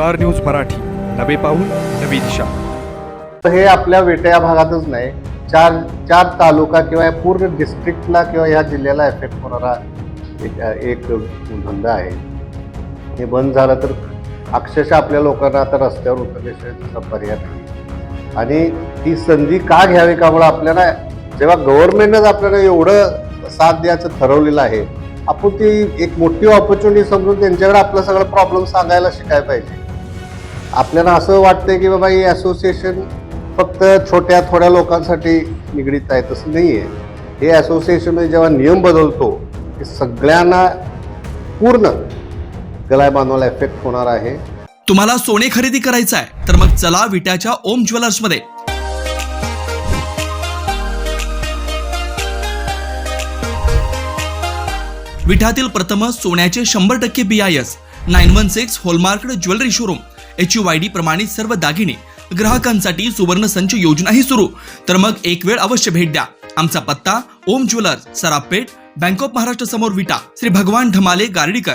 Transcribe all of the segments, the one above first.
Star news Marathi. नवे पाऊल नवी दिशा. हे आपल्या वेट्या भागातच नाही. चार चार तालुका किंवा या पूर्ण डिस्ट्रिक्टला किंवा या जिल्ह्याला एफेक्ट होणारा एक एक धंदा आहे. हे बंद झालं तर अक्षरशः आपल्या लोकांना आता रस्त्यावर उतरल्याशिवाय पर्याय नाही. आणि ती संधी का घ्यावी का म्हणून आपल्याला जेव्हा गव्हर्नमेंटच आपल्याला एवढं साथ द्यायचं ठरवलेलं आहे आपण ती एक मोठी ऑपॉर्च्युनिटी समजून त्यांच्याकडे आपलं सगळं प्रॉब्लेम सांगायला शिकायला पाहिजे. आपल्याला असं वाटतंय की बाबा ही असोसिएशन फक्त छोट्या थोड्या लोकांसाठी निगडीत आहे तसं नाही आहे हे असोसिएशनमध्ये जेव्हा नियम बदलतो हे सगळ्यांना पूर्ण गलाय बांधवाला इफेक्ट होणार आहे. तुम्हाला सोने खरेदी करायचं आहे तर मग चला विट्याच्या ओम ज्वेलर्समध्ये. विठातील प्रथम सोन्याचे शंभर टक्के B I S nine one six hallmark jewellery showroom H U I D प्रमाणित सर्व दागिने ग्राहकांसाठी सुवर्ण संच योजनाही सुरू. तर मग एक वेळ अवश्य भेट द्या. आमचा पत्ता Om jewellers Sarafpeth bank of Maharashtra समोर विटा श्री भगवान ढमाले गार्डीकर.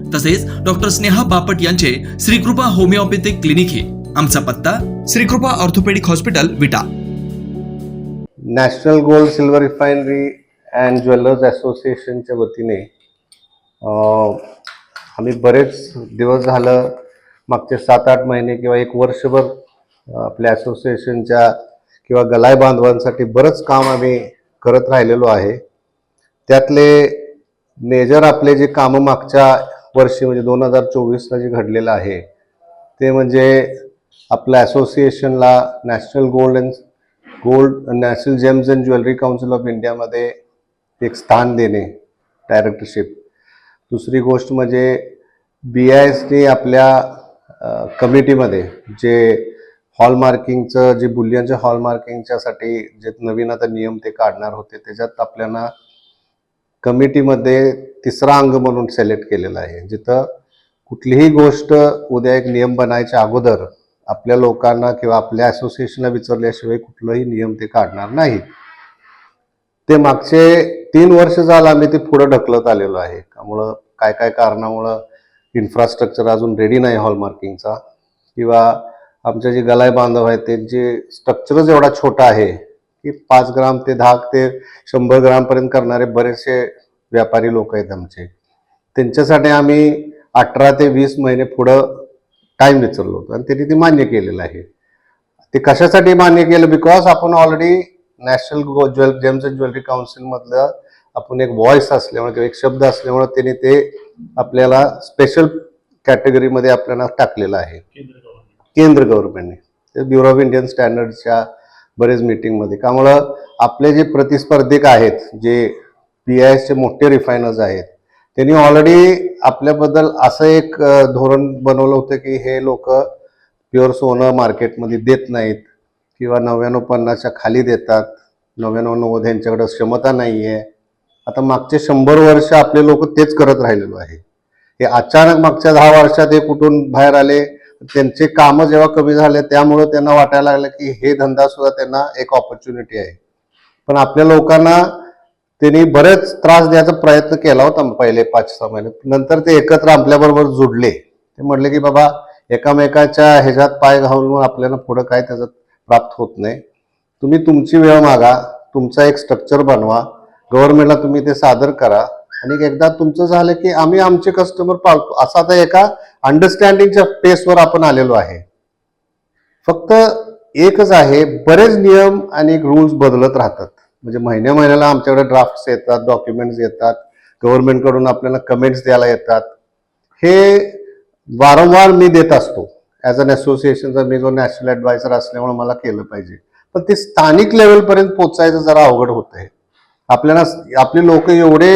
तसेच डॉक्टर स्नेहा बापट यांचे श्रीकृपा होमिओपॅथिक क्लिनिक हे. आमचा पत्ता Shrikrupa orthopaedic hospital Vita. National gold silver refinery and jewellers असोसिएशनच्या वतीने आम्ही बरेच दिवस झालं मागचे सात आठ महिने किंवा एक वर्षभर आपल्या असोसिएशनच्या किंवा गलाय बांधवांसाठी बरंच काम आम्ही करत राहिलेलो आहे. त्यातले मेजर आपले जे कामं मागच्या वर्षी म्हणजे दोन हजार चोवीसला जे घडलेलं आहे ते म्हणजे आपल्या असोसिएशनला national gold and gold national gems and jewellery council of इंडियामध्ये एक स्थान देणे डायरेक्टरशिप दुसरी गोष्ट म्हणजे बी आय एसने आपल्या कमिटीमध्ये जे हॉलमार्किंगचं जे बुलियनच्या हॉलमार्किंगच्यासाठी जे नवीन आता नियम ते काढणार होते त्याच्यात आपल्याला कमिटीमध्ये तिसरा अंग म्हणून सिलेक्ट केलेला आहे. जिथं कुठलीही गोष्ट उद्या एक नियम बनायच्या अगोदर आपल्या लोकांना किंवा आपल्या असोसिएशनला विचारल्याशिवाय कुठलाही नियम ते काढणार नाहीत ते मागचे तीन वर्ष झालं आम्ही ते पुढं ढकलत आलेलो आहे. त्यामुळं काय काय कारणामुळं इन्फ्रास्ट्रक्चर अजून रेडी नाही हॉलमार्किंगचा किंवा आमचे जे गलाय बांधव आहेत त्यांचे स्ट्रक्चरच एवढा छोटा आहे की पाच ग्राम ते दहा ते शंभर ग्रामपर्यंत करणारे बरेचसे व्यापारी लोक आहेत आमचे. त्यांच्यासाठी आम्ही अठरा ते वीस महिने पुढं टाईम विचारलो होतो आणि त्यांनी ते मान्य केलेलं आहे. ते कशासाठी मान्य केलं? बिकॉज आपण already national jewel gems and jewellery काउन्सिलमधलं आपण एक व्हॉइस असल्यामुळे किंवा एक शब्द असल्यामुळे त्यांनी ते आपल्याला स्पेशल कॅटेगरीमध्ये आपल्याला टाकलेलं आहे. केंद्र गव्हर्नमेंटने ब्युरो ऑफ इंडियन स्टँडर्डच्या बरेच मीटिंगमध्ये त्यामुळं आपले जे प्रतिस्पर्धिक आहेत जे पी आय एसचे मोठे रिफायनर्स आहेत त्यांनी ऑलरेडी आपल्याबद्दल असं एक धोरण बनवलं होतं की हे लोक प्युअर सोनं मार्केटमध्ये देत नाहीत किंवा नव्याण्णव पन्नासच्या खाली देतात नव्याण्णव नव्वद यांच्याकडे क्षमता नाही आहे आता मागचे शंभर वर्ष आपले लोक तेच करत राहिलेलो आहे. हे अचानक मागच्या दहा वर्षात हे कुठून बाहेर आले? त्यांचे कामं जेव्हा कमी झाले त्यामुळे त्यांना वाटायला लागलं की हे धंदा सुद्धा त्यांना एक ऑपॉर्च्युनिटी आहे. पण आपल्या लोकांना त्यांनी बरेच त्रास द्यायचा प्रयत्न केला होता पहिले पाच सहा महिने. नंतर ते एकत्र आपल्याबरोबर जुडले. ते म्हटले की बाबा एकामेकाच्या ह्याच्यात पाय घालून आपल्याला पुढं काय त्याचं प्राप्त होत नाही. तुम्ही तुमची वेळ मागा तुमचा एक स्ट्रक्चर बनवा. गव्हर्नमेंटला तुम्ही ते सादर करा. आणि एकदा तुमचं झालं की आम्ही आमचे कस्टमर पाळतो. असं आता एका अंडरस्टँडिंगच्या पेसवर आपण आलेलो आहे. फक्त एकच आहे बरेच नियम आणि रूल्स बदलत राहतात. म्हणजे महिन्या महिन्याला आमच्याकडे ड्राफ्ट्स येतात डॉक्युमेंट्स येतात गव्हर्नमेंटकडून आपल्याला कमेंट्स द्यायला येतात. हे वारंवार मी देत असतो. ॲज अन असोसिएशनचा मी जो नॅशनल ॲडवायझर असल्यामुळे मला केलं पाहिजे. पण ते स्थानिक लेवलपर्यंत पोचायचं जरा अवघड होत आहे आपल्याला आपले लोक एवढे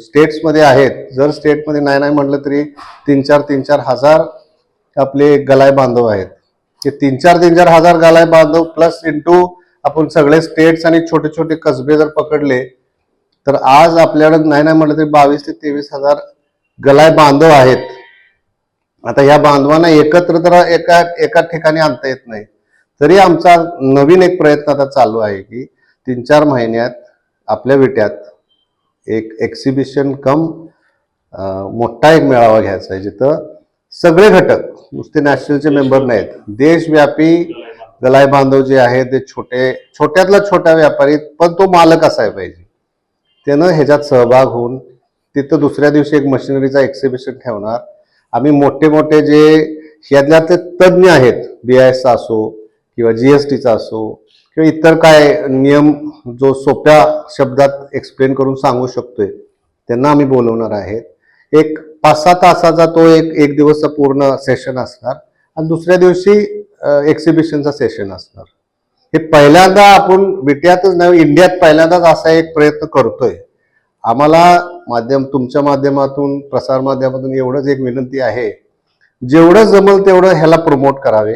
स्टेट्समध्ये आहेत. जर स्टेटमध्ये नाही नाही म्हटलं तरी तीन चार तीन चार हजार आपले गलाय बांधव आहेत. ते तीन चार तीन चार हजार गलाय बांधव प्लस इंटू आपण सगळे स्टेट्स आणि छोटे छोटे कसबे जर पकडले तर आज आपल्याकडे नाही नाही म्हटलं तरी बावीस ते तेवीस हजार गलाय बांधव आहेत. आता ह्या बांधवांना एकत्र तर एका एका ठिकाणी आणता येत नाही. तरी आमचा नवीन एक प्रयत्न आता चालू आहे की तीन चार महिन्यात आपल्या विट्यात एक एक्झिबिशन कम मोठा एक मेळावा घ्यायचा आहे जिथं सगळे घटक नुसते नॅशनलचे मेंबर नाहीत देशव्यापी गलाय बांधव जे आहेत ते छोटे छोट्यातला छोटा व्यापारी पण तो मालक असाय पाहिजे. त्यानं ह्याच्यात सहभाग होऊन तिथं दुसऱ्या दिवशी एक मशिनरीचा एक्झिबिशन ठेवणार. आम्ही मोठे मोठे जे ह्यातल्या ते तज्ज्ञ आहेत बी आय एसचा असो किंवा जी एस टीचा असो किंवा इतर काय नियम जो सोप्या शब्दात एक्सप्लेन करून सांगू शकतोय त्यांना आम्ही बोलवणार आहेत. एक पाच सहा तासाचा तो एक एक दिवसचा पूर्ण सेशन असणार आणि दुसऱ्या दिवशी एक्झिबिशनचा सेशन असणार. हे पहिल्यांदा आपण बिट्यातच नाही इंडियात पहिल्यांदाच असा एक प्रयत्न करतोय. आम्हाला माध्यम तुमच्या माध्यमातून प्रसार माध्यमातून एवढंच एक विनंती आहे. जेवढं जमल तेवढं ह्याला प्रमोट करावे.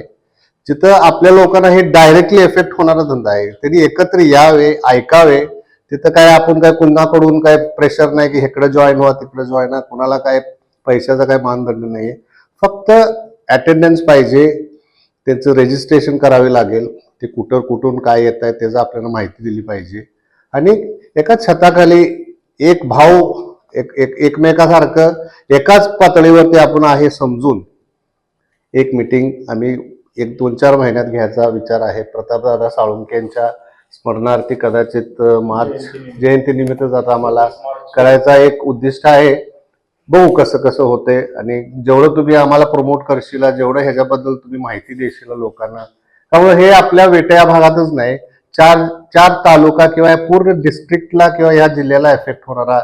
जिथं आपल्या लोकांना हे डायरेक्टली इफेक्ट होणारा धंदा आहे. त्यांनी एकत्र यावे ऐकावे. तिथं काय आपण काय कुणाकडून काय प्रेशर नाही की इकडे जॉईन व्हा तिकडे जॉईन व्हा. कुणाला काय पैशाचा काय मानदंड नाही फक्त अटेंडन्स पाहिजे. त्याचं रेजिस्ट्रेशन करावे लागेल. ते कुठं कुठून काय येत आहे त्याचं आपल्याला माहिती दिली पाहिजे. आणि एका छताखाली एक भाव एक एक एकमेकासारखं एकाच पातळीवरती आपण आहे समजून एक मिटिंग आम्ही एक दोन चार महिन्यात घ्यायचा विचार आहे. प्रतापदादा साळुंकेंच्या स्मरणार्थी कदाचित मार्च जयंतीनिमित्त आता आम्हाला करायचा एक उद्दिष्ट आहे. बघू कसं कसं होते आणि जेवढं तुम्ही आम्हाला प्रमोट करशील जेवढं ह्याच्याबद्दल तुम्ही माहिती देशील लोकांना. त्यामुळे हे आपल्या वेट्या भागातच नाही. चार चार तालुका किंवा या पूर्ण डिस्ट्रिक्टला किंवा या जिल्ह्याला इफेक्ट होणारा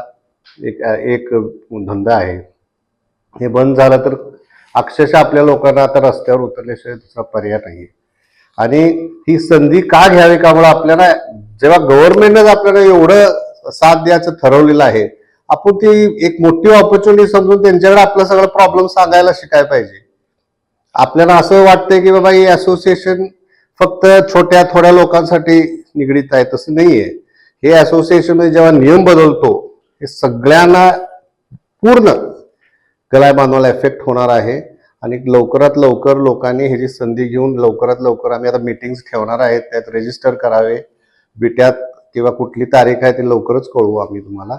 एक एक धंदा आहे. हे बंद झालं तर अक्षरशः आपल्या लोकांना आता रस्त्यावर उतरल्याशिवाय दुसरा पर्याय नाही आणि ही संधी का घ्यावी का म्हणून आपल्याला जेव्हा गव्हर्नमेंटच आपल्याला एवढं साथ द्यायचं ठरवलेलं आहे आपण ती एक मोठी ऑपॉर्च्युनिटी समजून त्यांच्याकडे आपला सगळं प्रॉब्लेम सांगायला शिकायला पाहिजे. आपल्याला असं वाटतंय की बाबा ही असोसिएशन फक्त छोट्या थोड्या लोकांसाठी निगडीत आहे तसं नाही आहे हे असोसिएशनमध्ये जेव्हा नियम बदलतो हे सगळ्यांना पूर्ण गलाय इफेक्ट होणार आहे. आणि लवकरात लवकर लोकांनी ह्याची संधी घेऊन लवकरात लवकर आम्ही आता मीटिंग्स ठेवणार आहेत. त्यात रजिस्टर करावे. बिट्यात किंवा कुठली तारीख आहे ती लवकरच कळवू आम्ही तुम्हाला.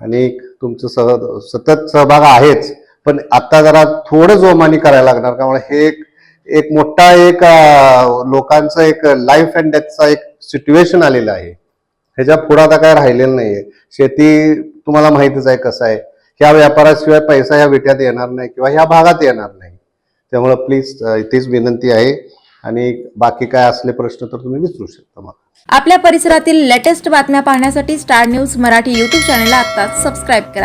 आणि तुमचं सह सतत सहभाग आहेच. पण आता जरा थोडं जोमानी करायला लागणार. त्यामुळे हे एक एक मोठा एक लोकांचं एक लाईफ अँड डेथचा एक सिच्युएशन आलेलं आहे. ह्याच्या पुढे आता काय राहिलेलं नाहीये. शेती तुम्हाला माहितीच आहे कसं आहे. या व्यापाराशिवाय पैसा या विट्यात येणार नाही किंवा ह्या भागात येणार नाही. त्यामुळे प्लीज इथेच विनंती आहे. आणि बाकी काय असले प्रश्न तर तुम्ही विचारू शकता मला. आपल्या परिसरातील लेटेस्ट बातम्या पाहण्यासाठी स्टार न्यूज मराठी यूट्यूब चॅनलला आता सबस्क्राईब करा.